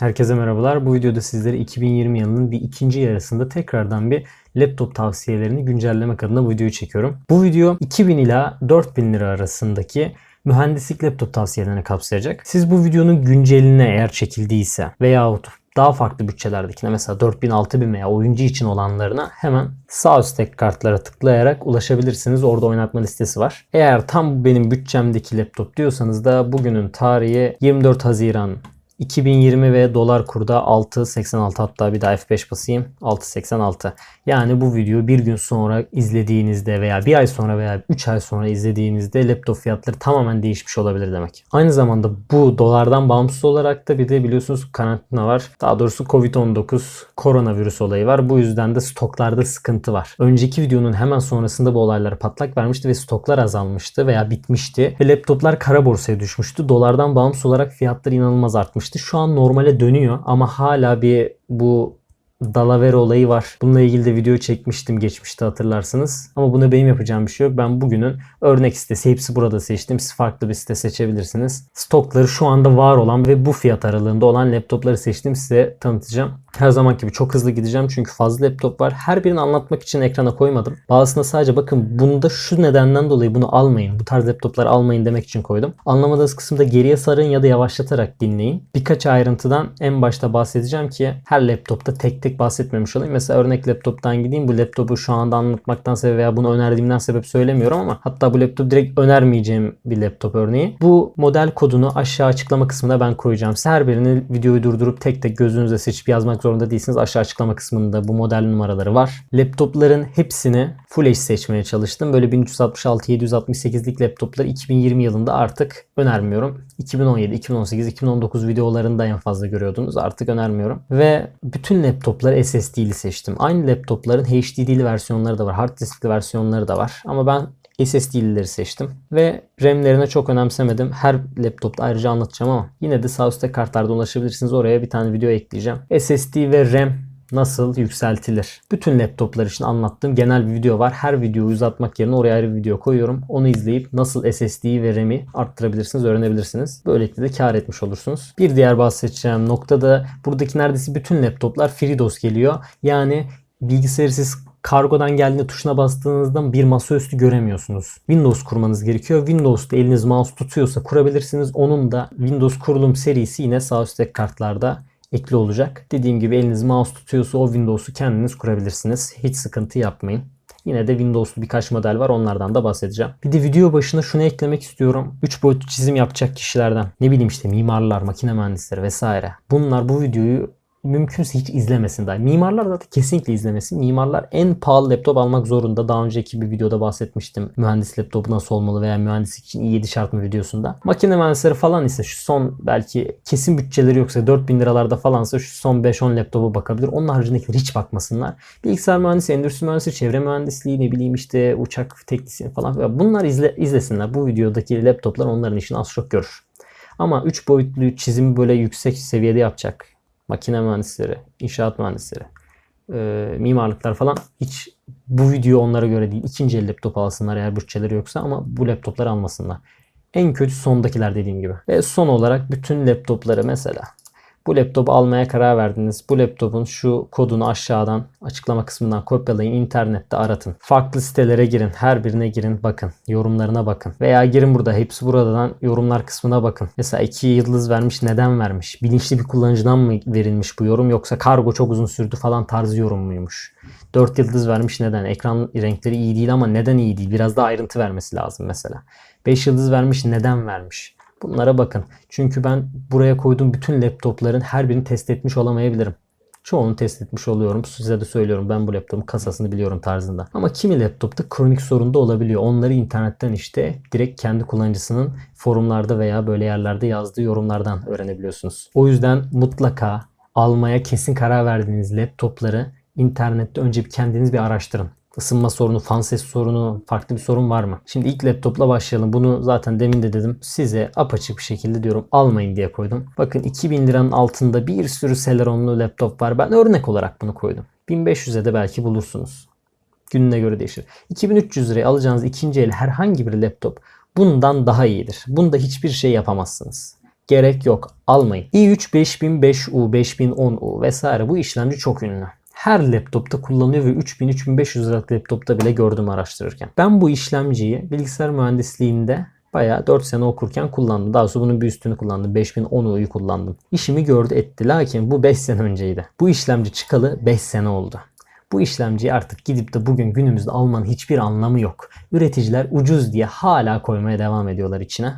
Herkese merhabalar. Bu videoda sizlere 2020 yılının bir ikinci yarısında tekrardan bir laptop tavsiyelerini güncellemek adına bu videoyu çekiyorum. Bu video 2000 ila 4000 lira arasındaki mühendislik laptop tavsiyelerini kapsayacak. Siz bu videonun günceline eğer çekildiyse veyahut daha farklı bütçelerdekine mesela 4000 6000 veya oyuncu için olanlarına hemen sağ üstteki kartlara tıklayarak ulaşabilirsiniz. Orada oynatma listesi var. Eğer tam benim bütçemdeki laptop diyorsanız da bugünün tarihi 24 Haziran 2020 ve dolar kurda 6.86 hatta bir daha F5 basayım 6.86. Yani bu videoyu bir gün sonra izlediğinizde veya bir ay sonra veya 3 ay sonra izlediğinizde laptop fiyatları tamamen değişmiş olabilir demek. Aynı zamanda bu dolardan bağımsız olarak da bir de biliyorsunuz karantina var. Daha doğrusu Covid-19 koronavirüs olayı var. Bu yüzden de stoklarda sıkıntı var. Önceki videonun hemen sonrasında bu olaylara patlak vermişti ve stoklar azalmıştı veya bitmişti. Ve laptoplar kara borsaya düşmüştü. Dolardan bağımsız olarak fiyatlar inanılmaz artmıştı. Şu an normale dönüyor ama hala bir bu Dalavere olayı var. Bununla ilgili de video çekmiştim geçmişte hatırlarsınız. Ama buna benim yapacağım bir şey yok. Ben bugünün örnek sitesi hepsi burada seçtim. Siz farklı bir site seçebilirsiniz. Stokları şu anda var olan ve bu fiyat aralığında olan laptopları seçtim. Size tanıtacağım. Her zaman gibi çok hızlı gideceğim çünkü fazla laptop var. Her birini anlatmak için ekrana koymadım. Bazısına sadece bakın bunda şu nedenden dolayı bunu almayın. Bu tarz laptopları almayın demek için koydum. Anlamadığınız kısımda geriye sarın ya da yavaşlatarak dinleyin. Birkaç ayrıntıdan en başta bahsedeceğim ki her laptopta tek tek bahsetmemiş olayım. Mesela örnek laptoptan gideyim. Bu laptopu şu anda anlatmaktan sebep veya bunu önerdiğimden sebep söylemiyorum ama hatta bu laptopu direkt önermeyeceğim bir laptop örneği. Bu model kodunu aşağı açıklama kısmına ben koyacağım. Her birini videoyu durdurup tek tek gözünüze seçip yazmak zorunda değilsiniz. Aşağı açıklama kısmında bu model numaraları var. Laptopların hepsini Full HD seçmeye çalıştım. Böyle 1366 768'lik laptopları 2020 yılında artık önermiyorum. 2017, 2018, 2019 videolarında en fazla görüyordunuz. Artık önermiyorum. Ve bütün laptopları SSD'li seçtim. Aynı laptopların HDD'li versiyonları da var. Hard diskli versiyonları da var. Ama ben SSD'lileri seçtim. Ve RAM'lerine çok önemsemedim. Her laptopta ayrıca anlatacağım ama yine de sağ üstte kartlarda ulaşabilirsiniz. Oraya bir tane video ekleyeceğim. SSD ve RAM nasıl yükseltilir? Bütün laptoplar için anlattığım genel bir video var. Her videoyu uzatmak yerine oraya ayrı bir video koyuyorum. Onu izleyip nasıl SSD'yi ve RAM'i arttırabilirsiniz, öğrenebilirsiniz. Böylelikle de kar etmiş olursunuz. Bir diğer bahsedeceğim nokta da buradaki neredeyse bütün laptoplar FreeDOS geliyor. Yani bilgisayarı siz kargodan geldiğinde tuşuna bastığınızda bir masaüstü göremiyorsunuz. Windows kurmanız gerekiyor. Windows'ta eliniz mouse tutuyorsa kurabilirsiniz. Onun da Windows kurulum serisi yine sağ üstteki kartlarda ekli olacak. Dediğim gibi eliniz mouse tutuyorsa o Windows'u kendiniz kurabilirsiniz. Hiç sıkıntı yapmayın. Yine de Windows'lu birkaç model var. Onlardan da bahsedeceğim. Bir de video başına şunu eklemek istiyorum. 3 boyutlu çizim yapacak kişilerden. Ne bileyim işte mimarlar, makine mühendisleri vesaire. Bunlar bu videoyu mümkünse hiç izlemesin dahi. Mimarlar zaten kesinlikle izlemesin. Mimarlar en pahalı laptop almak zorunda. Daha önceki bir videoda bahsetmiştim. Mühendis laptopu nasıl olmalı veya mühendislik için iyi 7 şart mı videosunda. Makine mühendisleri falan ise şu son belki kesin bütçeleri yoksa 4000 liralarda falansa şu son 5-10 laptopa bakabilir. Onun haricindekiler hiç bakmasınlar. Bilgisayar mühendisi, endüstri mühendisi, çevre mühendisliği ne bileyim işte uçak teknisyeni falan. Bunlar izle, izlesinler. Bu videodaki laptoplar onların işini az çok görür. Ama 3 boyutlu çizimi böyle yüksek seviyede yapacak makine mühendisleri, inşaat mühendisleri, e, mimarlıklar falan hiç bu video onlara göre değil. İkinci el laptop alsınlar eğer bütçeleri yoksa ama bu laptopları almasınlar. En kötü sondakiler dediğim gibi. Ve son olarak bütün laptopları mesela bu laptopu almaya karar verdiniz. Bu laptopun şu kodunu aşağıdan açıklama kısmından kopyalayın. internette aratın. Farklı sitelere girin. Her birine girin. Bakın. Yorumlarına bakın. Veya girin burada. Hepsi buradan yorumlar kısmına bakın. Mesela 2 yıldız vermiş. Neden vermiş? Bilinçli bir kullanıcıdan mı verilmiş bu yorum? Yoksa kargo çok uzun sürdü falan tarzı yorum muymuş? 4 yıldız vermiş neden? Ekran renkleri iyi değil ama neden iyi değil? Biraz daha ayrıntı vermesi lazım mesela. 5 yıldız vermiş neden vermiş? Bunlara bakın. Çünkü ben buraya koyduğum bütün laptopların her birini test etmiş olamayabilirim. Çoğunu test etmiş oluyorum. Size de söylüyorum ben bu laptopun kasasını biliyorum tarzında. Ama kimi laptopta kronik sorun da olabiliyor. Onları internetten işte direkt kendi kullanıcısının forumlarda veya böyle yerlerde yazdığı yorumlardan öğrenebiliyorsunuz. O yüzden mutlaka almaya kesin karar verdiğiniz laptopları internette önce bir kendiniz bir araştırın ısınma sorunu, fan ses sorunu, farklı bir sorun var mı? Şimdi ilk laptopla başlayalım. Bunu zaten demin de dedim. Size apaçık bir şekilde diyorum almayın diye koydum. Bakın 2000 liranın altında bir sürü Celeron'lu laptop var. Ben örnek olarak bunu koydum. 1500'e de belki bulursunuz. Gününe göre değişir. 2300 liraya alacağınız ikinci el herhangi bir laptop bundan daha iyidir. Bunda hiçbir şey yapamazsınız. Gerek yok. Almayın. i3 5005U, 5010U vesaire bu işlemci çok ünlü. Her laptopta kullanıyor ve 3000-3500 liralık laptopta bile gördüm araştırırken. Ben bu işlemciyi bilgisayar mühendisliğinde bayağı 4 sene okurken kullandım. Daha sonra bunun bir üstünü kullandım. 5010U'yu kullandım. İşimi gördü etti. Lakin bu 5 sene önceydi. Bu işlemci çıkalı 5 sene oldu. Bu işlemciyi artık gidip de bugün günümüzde almanın hiçbir anlamı yok. Üreticiler ucuz diye hala koymaya devam ediyorlar içine.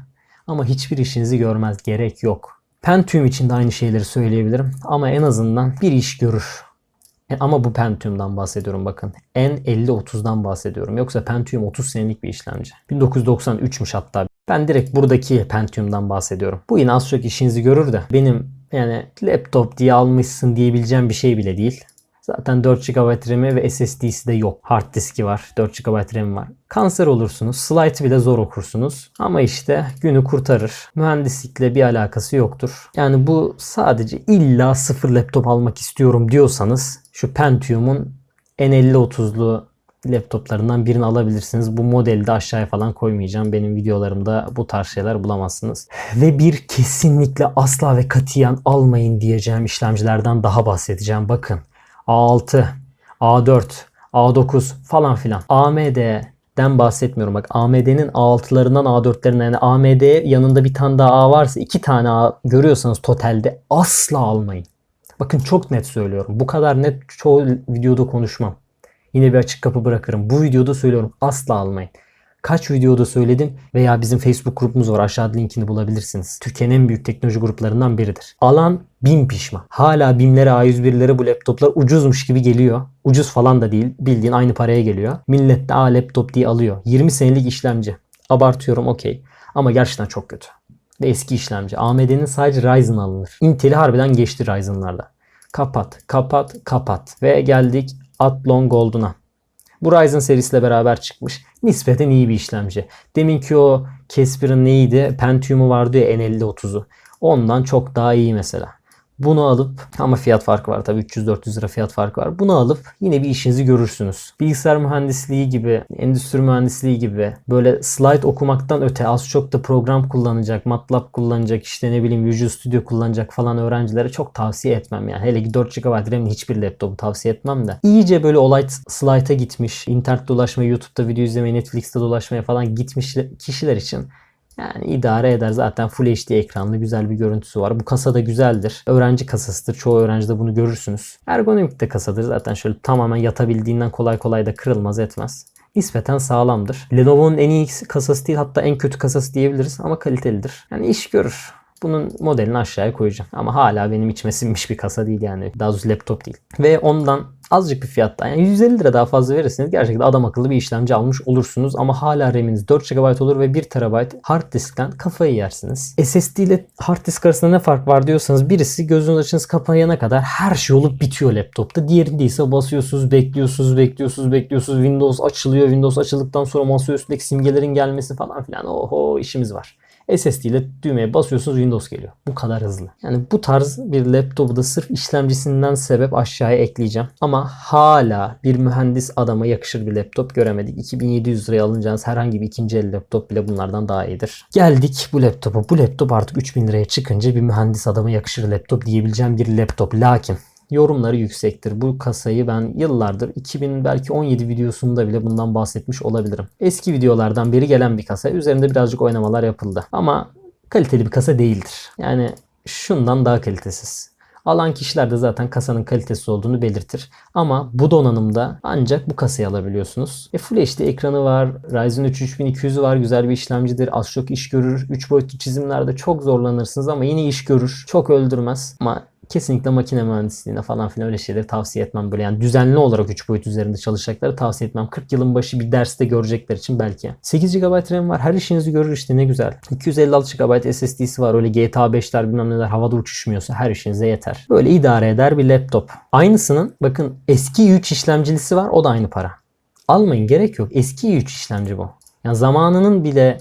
Ama hiçbir işinizi görmez. Gerek yok. Pentium için de aynı şeyleri söyleyebilirim. Ama en azından bir iş görür. E, Ama bu Pentium'dan bahsediyorum bakın. N5030'dan bahsediyorum. Yoksa Pentium 30 senelik bir işlemci. 1993'müş hatta. Ben direkt buradaki Pentium'dan bahsediyorum. Bu yine az çok işinizi görür de benim yani laptop diye almışsın diyebileceğim bir şey bile değil. Zaten 4 GB RAM'i ve SSD'si de yok. Hard diski var. 4 GB RAM var. Kanser olursunuz. Slide bile zor okursunuz. Ama işte günü kurtarır. Mühendislikle bir alakası yoktur. Yani bu sadece illa sıfır laptop almak istiyorum diyorsanız şu Pentium'un N5030'lu laptoplarından birini alabilirsiniz. Bu modeli de aşağıya falan koymayacağım. Benim videolarımda bu tarz şeyler bulamazsınız. Ve bir kesinlikle asla ve katiyen almayın diyeceğim işlemcilerden daha bahsedeceğim. Bakın A6, A4, A9 falan filan. AMD'den bahsetmiyorum. Bak AMD'nin A6'larından A4'lerinden yani AMD yanında bir tane daha A varsa iki tane A görüyorsanız totalde asla almayın. Bakın çok net söylüyorum. Bu kadar net çoğu videoda konuşmam. Yine bir açık kapı bırakırım. Bu videoda söylüyorum asla almayın. Kaç videoda söyledim veya bizim Facebook grubumuz var. Aşağıda linkini bulabilirsiniz. Türkiye'nin en büyük teknoloji gruplarından biridir. Alan bin pişman. Hala BİM'lere A101'lere bu laptoplar ucuzmuş gibi geliyor. Ucuz falan da değil. Bildiğin aynı paraya geliyor. Millet de A laptop diye alıyor. 20 senelik işlemci. Abartıyorum okey. Ama gerçekten çok kötü. Ve eski işlemci. AMD'nin sadece Ryzen alınır. Intel'i harbiden geçti Ryzen'larda. Kapat, kapat, kapat. Ve geldik Athlon Gold'una. Bu Ryzen serisiyle beraber çıkmış. Nispeten iyi bir işlemci. Deminki o Casper'ın neydi? Pentium'u vardı ya N5030'u. Ondan çok daha iyi mesela. Bunu alıp ama fiyat farkı var tabii 300-400 lira fiyat farkı var. Bunu alıp yine bir işinizi görürsünüz. Bilgisayar mühendisliği gibi, endüstri mühendisliği gibi böyle slide okumaktan öte az çok da program kullanacak, MATLAB kullanacak, işte ne bileyim Visual Studio kullanacak falan öğrencilere çok tavsiye etmem yani. Hele ki 4 GB RAM'li hiçbir laptopu tavsiye etmem de. İyice böyle olay slide'a gitmiş, internet dolaşmaya, YouTube'da video izlemeye, Netflix'te dolaşmaya falan gitmiş kişiler için yani idare eder zaten Full HD ekranlı güzel bir görüntüsü var. Bu kasa da güzeldir. Öğrenci kasasıdır. Çoğu öğrencide bunu görürsünüz. Ergonomik de kasadır. Zaten şöyle tamamen yatabildiğinden kolay kolay da kırılmaz etmez. Nispeten sağlamdır. Lenovo'nun en iyi kasası değil hatta en kötü kasası diyebiliriz ama kalitelidir. Yani iş görür. Bunun modelini aşağıya koyacağım. Ama hala benim içime sinmiş bir kasa değil yani. Daha doğrusu laptop değil. Ve ondan azıcık bir fiyatta yani 150 lira daha fazla verirseniz gerçekten adam akıllı bir işlemci almış olursunuz ama hala RAM'iniz 4 GB olur ve 1 TB hard diskten kafayı yersiniz. SSD ile hard disk arasında ne fark var diyorsanız birisi gözünüz açınız kapayana kadar her şey olup bitiyor laptopta. Diğerinde ise basıyorsunuz, bekliyorsunuz, bekliyorsunuz, bekliyorsunuz. Windows açılıyor. Windows açıldıktan sonra masa üstündeki simgelerin gelmesi falan filan. Oho işimiz var. SSD ile düğmeye basıyorsunuz Windows geliyor. Bu kadar hızlı. Yani bu tarz bir laptopu da sırf işlemcisinden sebep aşağıya ekleyeceğim. Ama hala bir mühendis adama yakışır bir laptop göremedik. 2700 liraya alınacağınız herhangi bir ikinci el laptop bile bunlardan daha iyidir. Geldik bu laptopa. Bu laptop artık 3000 liraya çıkınca bir mühendis adama yakışır laptop diyebileceğim bir laptop. Lakin yorumları yüksektir. Bu kasayı ben yıllardır 2000 belki 17 videosunda bile bundan bahsetmiş olabilirim. Eski videolardan biri gelen bir kasa. Üzerinde birazcık oynamalar yapıldı. Ama kaliteli bir kasa değildir. Yani şundan daha kalitesiz. Alan kişiler de zaten kasanın kalitesiz olduğunu belirtir. Ama bu donanımda ancak bu kasayı alabiliyorsunuz. E Full HD ekranı var. Ryzen 3 3200'ü var. Güzel bir işlemcidir. Az çok iş görür. 3 boyutlu çizimlerde çok zorlanırsınız ama yine iş görür. Çok öldürmez. Ama kesinlikle makine mühendisliğine falan filan öyle şeyleri tavsiye etmem. Böyle yani düzenli olarak 3 boyut üzerinde çalışacakları tavsiye etmem. 40 yılın başı bir derste görecekler için belki. 8 GB RAM var. Her işinizi görür işte ne güzel. 256 GB SSD'si var. Öyle GTA 5'ler bilmem neler havada uçuşmuyorsa her işinize yeter. Böyle idare eder bir laptop. Aynısının bakın eski i3 işlemcilisi var. O da aynı para. Almayın gerek yok. Eski i3 işlemci bu. Yani zamanının bile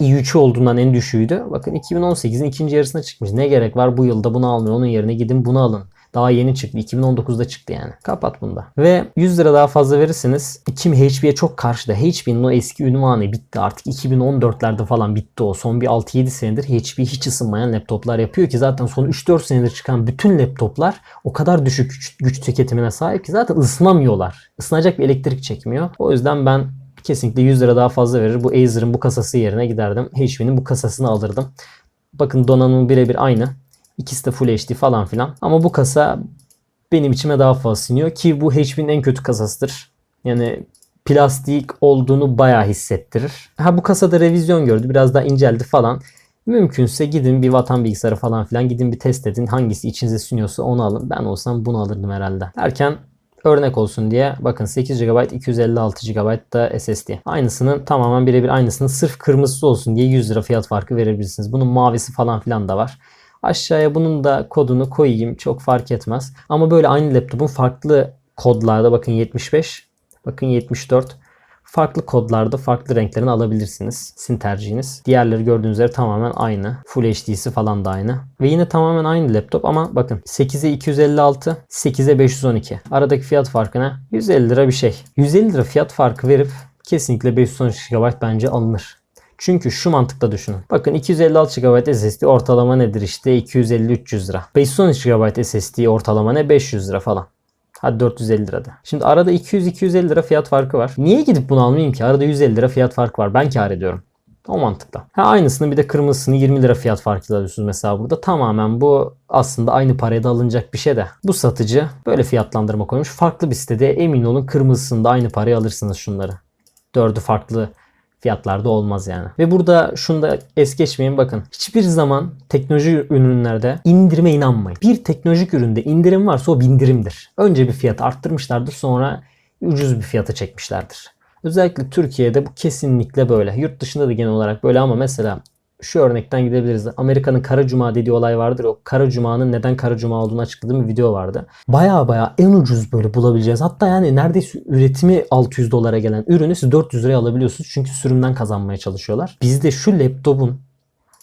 i3 olduğundan en düşüğüydü. Bakın 2018'in ikinci yarısına çıkmış. Ne gerek var bu yılda bunu almıyor. Onun yerine gidin bunu alın. Daha yeni çıktı. 2019'da çıktı yani. Kapat bunda. Ve 100 lira daha fazla verirseniz kim HP'ye çok karşıda. HP'nin o eski ünvanı bitti artık. 2014'lerde falan bitti o. Son bir 6-7 senedir HP hiç ısınmayan laptoplar yapıyor ki zaten son 3-4 senedir çıkan bütün laptoplar o kadar düşük güç, güç tüketimine sahip ki zaten ısınamıyorlar. Isınacak bir elektrik çekmiyor. O yüzden ben kesinlikle 100 lira daha fazla verir. Bu Acer'ın bu kasası yerine giderdim. HP'nin bu kasasını alırdım. Bakın donanımı birebir aynı. İkisi de Full HD falan filan. Ama bu kasa benim içime daha fazla siniyor ki bu HP'nin en kötü kasasıdır. Yani plastik olduğunu bayağı hissettirir. Ha bu kasada revizyon gördü. Biraz daha inceldi falan. Mümkünse gidin bir vatan bilgisayarı falan filan gidin bir test edin. Hangisi içinize siniyorsa onu alın. Ben olsam bunu alırdım herhalde. Derken örnek olsun diye bakın 8 GB 256 GB da SSD. Aynısının tamamen birebir aynısının sırf kırmızısı olsun diye 100 lira fiyat farkı verebilirsiniz. Bunun mavisi falan filan da var. Aşağıya bunun da kodunu koyayım çok fark etmez. Ama böyle aynı laptopun farklı kodlarda bakın 75 bakın 74 farklı kodlarda farklı renklerini alabilirsiniz. Sizin tercihiniz. Diğerleri gördüğünüz üzere tamamen aynı. Full HD'si falan da aynı. Ve yine tamamen aynı laptop ama bakın 8'e 256, 8'e 512. Aradaki fiyat farkı ne? 150 lira bir şey. 150 lira fiyat farkı verip kesinlikle 512 GB bence alınır. Çünkü şu mantıkla düşünün. Bakın 256 GB SSD ortalama nedir işte 250-300 lira. 512 GB SSD ortalama ne 500 lira falan. Hadi 450 lirada. Şimdi arada 200-250 lira fiyat farkı var. Niye gidip bunu almayayım ki? Arada 150 lira fiyat farkı var. Ben kar ediyorum. O mantıkla. Ha aynısını bir de kırmızısını 20 lira fiyat farkıyla alıyorsunuz mesela burada. Tamamen bu aslında aynı paraya da alınacak bir şey de. Bu satıcı böyle fiyatlandırma koymuş. Farklı bir sitede emin olun kırmızısını da aynı paraya alırsınız şunları. Dördü farklı fiyatlarda olmaz yani. Ve burada şunu da es geçmeyin bakın. Hiçbir zaman teknoloji ürünlerde indirime inanmayın. Bir teknolojik üründe indirim varsa o bindirimdir. Önce bir fiyat arttırmışlardır sonra ucuz bir fiyata çekmişlerdir. Özellikle Türkiye'de bu kesinlikle böyle. Yurt dışında da genel olarak böyle ama mesela şu örnekten gidebiliriz. Amerika'nın Kara Cuma dediği olay vardır. O Kara Cuma'nın neden Kara Cuma olduğunu açıkladığım bir video vardı. Baya baya en ucuz böyle bulabileceğiz. Hatta yani neredeyse üretimi 600 dolara gelen ürünü siz 400 liraya alabiliyorsunuz. Çünkü sürümden kazanmaya çalışıyorlar. Bizde şu laptopun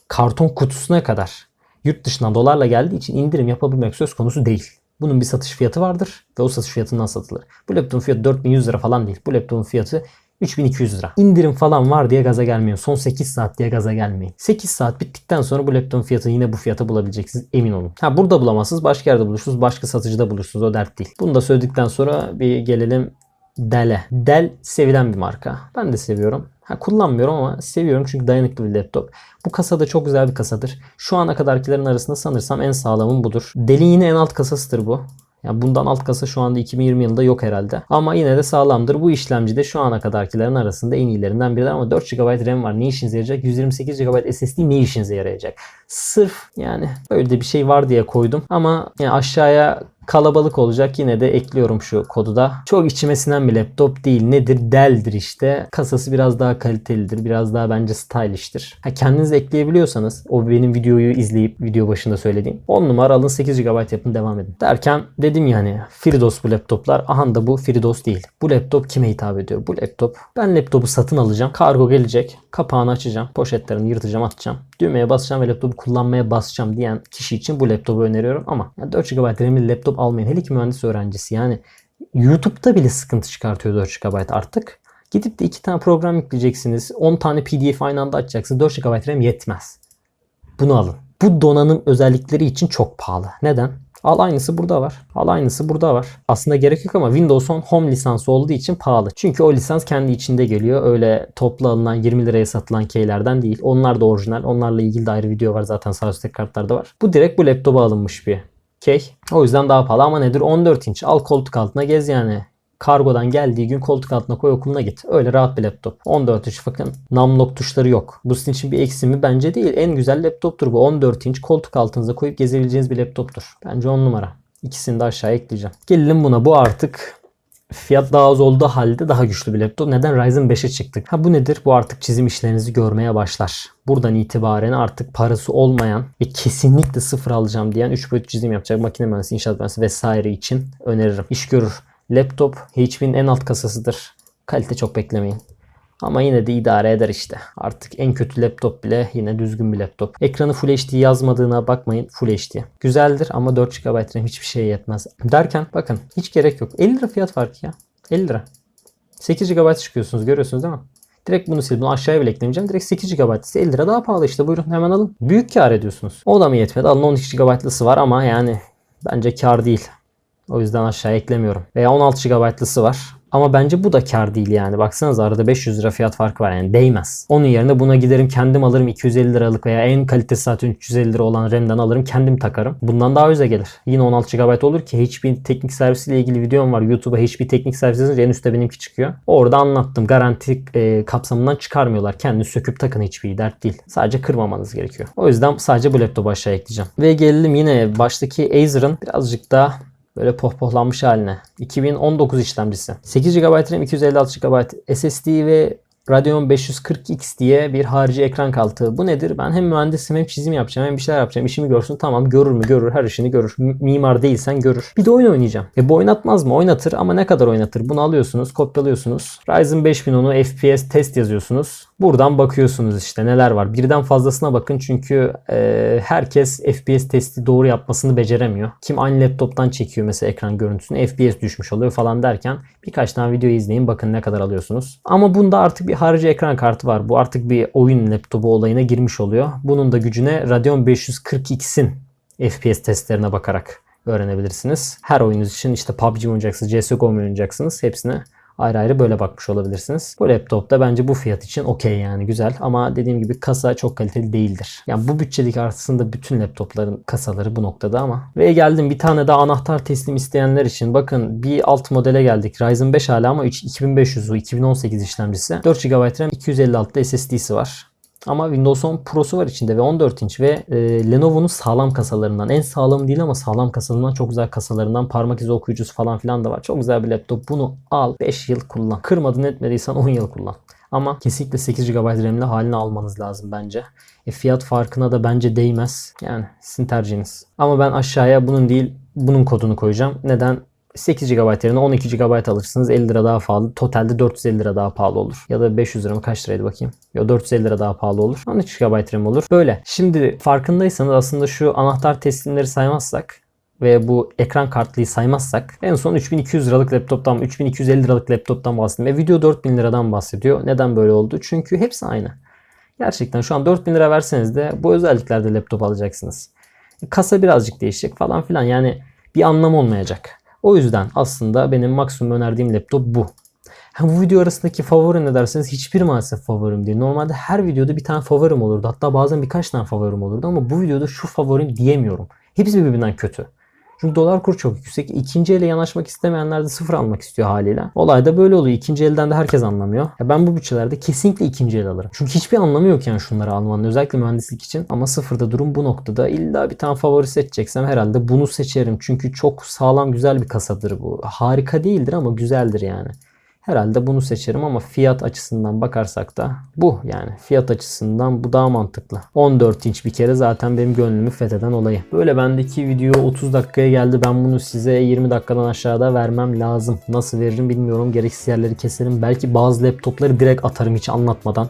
karton kutusuna kadar yurt dışından dolarla geldiği için indirim yapabilmek söz konusu değil. Bunun bir satış fiyatı vardır ve o satış fiyatından satılır. Bu laptopun fiyatı 4100 lira falan değil. Bu laptopun fiyatı 3200 lira. İndirim falan var diye gaza gelmeyin. Son 8 saat diye gaza gelmeyin. 8 saat bittikten sonra bu laptopun fiyatı yine bu fiyata bulabileceksiniz emin olun. Ha burada bulamazsınız başka yerde bulursunuz. Başka satıcıda bulursunuz o dert değil. Bunu da söyledikten sonra bir gelelim Dell'e. Dell sevilen bir marka. Ben de seviyorum. Ha, kullanmıyorum ama seviyorum çünkü dayanıklı bir laptop. Bu kasa da çok güzel bir kasadır. Şu ana kadarkilerin arasında sanırsam en sağlamın budur. Dell'in yine en alt kasasıdır bu. Yani bundan alt kasa şu anda 2020 yılında yok herhalde. Ama yine de sağlamdır. Bu işlemci de şu ana kadarkilerin arasında en iyilerinden biri ama 4 GB RAM var. Ne işinize yarayacak? 128 GB SSD ne işinize yarayacak? Sırf yani böyle de bir şey var diye koydum. Ama yani aşağıya kalabalık olacak. Yine de ekliyorum şu kodu da. Çok içime sinen bir laptop değil. Nedir? Dell'dir işte. Kasası biraz daha kalitelidir. Biraz daha bence stylish'tir. Ha, kendiniz ekleyebiliyorsanız o benim videoyu izleyip video başında söylediğim 10 numara alın 8 GB yapın devam edin. Derken dedim yani FreeDOS bu laptoplar. Aha da bu FreeDOS değil. Bu laptop kime hitap ediyor? Bu laptop ben laptopu satın alacağım. Kargo gelecek. Kapağını açacağım. Poşetlerini yırtacağım atacağım. Düğmeye basacağım ve laptopu kullanmaya basacağım diyen kişi için bu laptopu öneriyorum ama yani 4 GB RAM'li laptop almayın. Hele ki mühendis öğrencisi yani YouTube'da bile sıkıntı çıkartıyor 4 GB artık. Gidip de 2 tane program yükleyeceksiniz. 10 tane PDF aynı anda açacaksınız. 4 GB RAM yetmez. Bunu alın. Bu donanım özellikleri için çok pahalı. Neden? Al aynısı burada var. Al aynısı burada var. Aslında gerek yok ama Windows 10 Home lisansı olduğu için pahalı. Çünkü o lisans kendi içinde geliyor. Öyle toplu alınan 20 liraya satılan keylerden değil. Onlar da orijinal. Onlarla ilgili de ayrı video var zaten sağ üstteki kartlarda var. Bu direkt bu laptopa alınmış bir key. O yüzden daha pahalı ama nedir? 14 inç. Al koltuk altına gez yani. Kargodan geldiği gün koltuk altına koy okuluna git. Öyle rahat bir laptop. 14 inç bakın numlock tuşları yok. Bu sizin için bir eksi mi? Bence değil. En güzel laptoptur bu. 14 inç koltuk altınıza koyup gezebileceğiniz bir laptoptur. Bence 10 numara. İkisini de aşağıya ekleyeceğim. Gelelim buna. Bu artık fiyat daha az olduğu halde daha güçlü bir laptop. Neden Ryzen 5'e çıktık? Ha bu nedir? Bu artık çizim işlerinizi görmeye başlar. Buradan itibaren artık parası olmayan ve kesinlikle sıfır alacağım diyen 3 boyutlu çizim yapacak makine mühendisi, inşaat mühendisi vesaire için öneririm. İş görür. Laptop HP'nin en alt kasasıdır. Kalite çok beklemeyin. Ama yine de idare eder işte. Artık en kötü laptop bile yine düzgün bir laptop. Ekranı Full HD yazmadığına bakmayın. Full HD. Güzeldir ama 4 GB RAM hiçbir şeye yetmez. Derken bakın hiç gerek yok. 50 lira fiyat farkı ya. 50 lira. 8 GB çıkıyorsunuz görüyorsunuz değil mi? Direkt bunu sil. Bunu aşağıya bile eklemeyeceğim. Direkt 8 GB ise 50 lira daha pahalı işte. Buyurun hemen alın. Büyük kar ediyorsunuz. O da mı yetmedi? Alın 12 GB'lısı var ama yani bence kar değil. O yüzden aşağıya eklemiyorum. Veya 16 GB'lısı var. Ama bence bu da kar değil yani. Baksanıza arada 500 lira fiyat farkı var yani değmez. Onun yerine buna giderim kendim alırım 250 liralık veya en kalitesi zaten 350 lira olan RAM'den alırım kendim takarım. Bundan daha ucuza gelir. Yine 16 GB olur ki hiçbir teknik servisiyle ilgili videom var. YouTube'a hiçbir teknik servis yazınca en üstte benimki çıkıyor. Orada anlattım. Garanti e, kapsamından çıkarmıyorlar. Kendini söküp takın hiçbir dert değil. Sadece kırmamanız gerekiyor. O yüzden sadece bu laptopu aşağı ekleyeceğim. Ve gelelim yine baştaki Acer'ın birazcık daha Böyle pohpohlanmış haline. 2019 işlemcisi. 8 GB RAM, 256 GB SSD ve Radeon 540X diye bir harici ekran kartı. Bu nedir? Ben hem mühendisim hem çizim yapacağım hem bir şeyler yapacağım. İşimi görsün tamam görür mü görür her işini görür. M- Mimar değilsen görür. Bir de oyun oynayacağım. E bu oynatmaz mı? Oynatır ama ne kadar oynatır? Bunu alıyorsunuz kopyalıyorsunuz. Ryzen 5010'u FPS test yazıyorsunuz. Buradan bakıyorsunuz işte neler var. Birden fazlasına bakın çünkü e, herkes FPS testi doğru yapmasını beceremiyor. Kim aynı laptoptan çekiyor mesela ekran görüntüsünü FPS düşmüş oluyor falan derken birkaç tane video izleyin bakın ne kadar alıyorsunuz. Ama bunda artık bir harici ekran kartı var. Bu artık bir oyun laptopu olayına girmiş oluyor. Bunun da gücüne Radeon 540X'in FPS testlerine bakarak öğrenebilirsiniz. Her oyunuz için işte PUBG oynayacaksınız, CSGO oynayacaksınız hepsine ayrı ayrı böyle bakmış olabilirsiniz. Bu laptopta bence bu fiyat için okey yani güzel ama dediğim gibi kasa çok kaliteli değildir. Yani bu bütçedeki aslında bütün laptopların kasaları bu noktada ama. Ve geldim bir tane daha anahtar teslim isteyenler için. Bakın bir alt modele geldik. Ryzen 5 hala ama 2500'u 2018 işlemcisi. 4 GB RAM 256 SSD'si var. Ama Windows 10 Pro'su var içinde ve 14 inç ve e, Lenovo'nun sağlam kasalarından. En sağlam değil ama sağlam kasalarından çok güzel kasalarından parmak izi okuyucusu falan filan da var. Çok güzel bir laptop. Bunu al 5 yıl kullan. Kırmadın etmediysen 10 yıl kullan. Ama kesinlikle 8 GB RAM'li halini almanız lazım bence. E, fiyat farkına da bence değmez. Yani sizin tercihiniz. Ama ben aşağıya bunun değil bunun kodunu koyacağım. Neden? 8 GB yerine 12 GB alırsınız 50 lira daha pahalı. Totalde 450 lira daha pahalı olur. Ya da 500 lira mı kaç liraydı bakayım. Ya 450 lira daha pahalı olur. 13 GB RAM olur. Böyle. Şimdi farkındaysanız aslında şu anahtar teslimleri saymazsak ve bu ekran kartlıyı saymazsak en son 3200 liralık laptoptan 3250 liralık laptoptan bahsettim. Ve video 4000 liradan bahsediyor. Neden böyle oldu? Çünkü hepsi aynı. Gerçekten şu an 4000 lira verseniz de bu özelliklerde laptop alacaksınız. Kasa birazcık değişecek falan filan. Yani bir anlam olmayacak. O yüzden aslında benim maksimum önerdiğim laptop bu. Ha, bu video arasındaki favori ne derseniz hiçbir maalesef favorim değil. Normalde her videoda bir tane favorim olurdu. Hatta bazen birkaç tane favorim olurdu ama bu videoda şu favorim diyemiyorum. Hepsi birbirinden kötü. Çünkü dolar kuru çok yüksek. İkinci ele yanaşmak istemeyenler de sıfır almak istiyor haliyle. Olay da böyle oluyor. İkinci elden de herkes anlamıyor. Ya ben bu bütçelerde kesinlikle ikinci el alırım. Çünkü hiçbir anlamı yok yani şunları almanın. Özellikle mühendislik için. Ama sıfırda durum bu noktada. İlla bir tane favori seçeceksem herhalde bunu seçerim. Çünkü çok sağlam güzel bir kasadır bu. Harika değildir ama güzeldir yani. Herhalde bunu seçerim ama fiyat açısından bakarsak da bu yani. Fiyat açısından bu daha mantıklı. 14 inç bir kere zaten benim gönlümü fetheden olayı. Böyle bendeki video 30 dakikaya geldi. Ben bunu size 20 dakikadan aşağıda vermem lazım. Nasıl veririm bilmiyorum. Gereksiz yerleri keserim. Belki bazı laptopları direkt atarım hiç anlatmadan.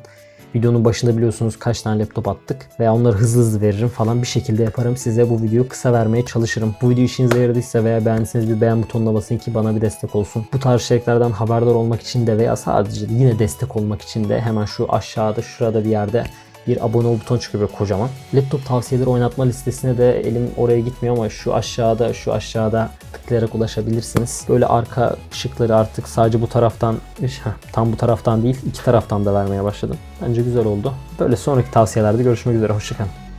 Videonun başında biliyorsunuz kaç tane laptop attık veya onları hızlı hızlı veririm falan bir şekilde yaparım. Size bu videoyu kısa vermeye çalışırım. Bu video işinize yaradıysa veya beğendiyseniz bir beğen butonuna basın ki bana bir destek olsun. Bu tarz içeriklerden haberdar olmak için de veya sadece yine destek olmak için de hemen şu aşağıda şurada bir yerde bir abone ol butonu çıkıyor böyle kocaman. Laptop tavsiyeleri oynatma listesine de elim oraya gitmiyor ama şu aşağıda şu aşağıda tıklayarak ulaşabilirsiniz. Böyle arka ışıkları artık sadece bu taraftan tam bu taraftan değil iki taraftan da vermeye başladım. Bence güzel oldu. Böyle sonraki tavsiyelerde görüşmek üzere. Hoşçakalın.